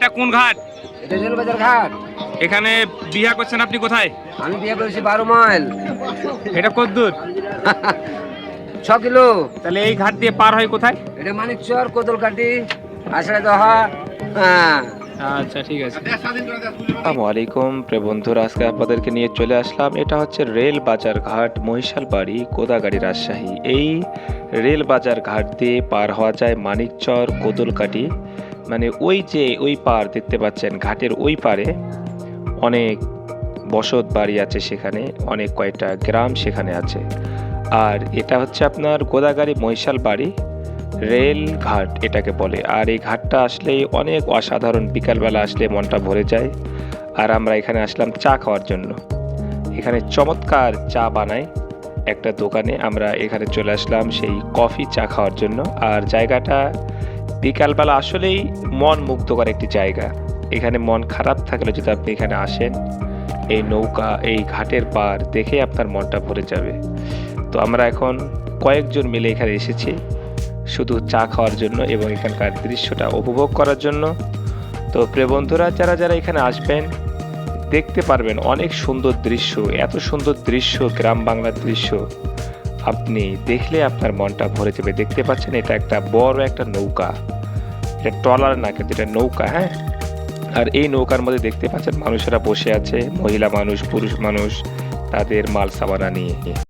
এটা কোন ঘাট? এটা রেলবাজার ঘাট। এখানে বিয়া করছেন আপনি কোথায়? আমি বিয়ে করেছি বারো মাইল। এটা কত দূর ছ কিলো। তাহলে এই ঘাট দিয়ে পার হয় কোথায়? এটা মানিকচর কোদলকাটি আষাঢ়ে দহা হ্যাঁ। আচ্ছা ঠিক আছে। আসসালামু আলাইকুম প্রিয় বন্ধুরা আজকে আপনাদেরকে নিয়ে চলে আসলাম। এটা হচ্ছে রেল বাজার ঘাট মহিশাল বাড়ি কোদাগাড়ি রাজশাহী। এই রেল বাজার ঘাট দিয়ে পার হওয়া যায় মানিকচর কোদলকাটি মানে ওই যে ওই পার দেখতে পাচ্ছেন, ঘাটের ওই পারে অনেক বসত বাড়ি আছে সেখানে, অনেক কয়েকটা গ্রাম সেখানে আছে। আর এটা হচ্ছে আপনার গোদাগাড়ি মহিশাল বাড়ি, রেল ঘাট এটাকে বলে। আর এই ঘাটটা আসলে অনেক অসাধারণ, বিকালবেলা আসলে মনটা ভরে যায়। আর আমরা এখানে আসলাম চা খাওয়ার জন্য। এখানে চমৎকার চা বানায় একটা দোকানে। আমরা এখানে চলে আসলাম সেই কফি চা খাওয়ার জন্য। আর জায়গাটা বিকালবেলা আসলেই মন মুগ্ধকর একটি জায়গা। এখানে মন খারাপ থাকলে যদি আপনি এখানে আসেন, এই নৌকা, এই ঘাটের পার দেখে আপনার মনটা ভরে যাবে। তো আমরা এখন কয়েকজন মিলে এখানে এসেছি, শুধু চা খাওয়ার জন্য এবং এখানকার দৃশ্যটা উপভোগ করার জন্য। তো প্রিয় বন্ধুরা, যারা যারা এখানে আসবেন, দেখতে পারবেন অনেক সুন্দর দৃশ্য, এত সুন্দর দৃশ্য, গ্রাম বাংলার দৃশ্য। আপনি দেখলে আপনার মনটা ভরে যাবে। দেখতে পাচ্ছেন, এটা একটা বড় একটা নৌকা। এটা ট্রলার না, কিন্তু এটা নৌকা হ্যাঁ? আর এই নৌকার মধ্যে দেখতে পাচ্ছেন, মানুষেরা বসে আছে, মহিলা মানুষ, পুরুষ মানুষ, তাদের মাল সাবানা নিয়ে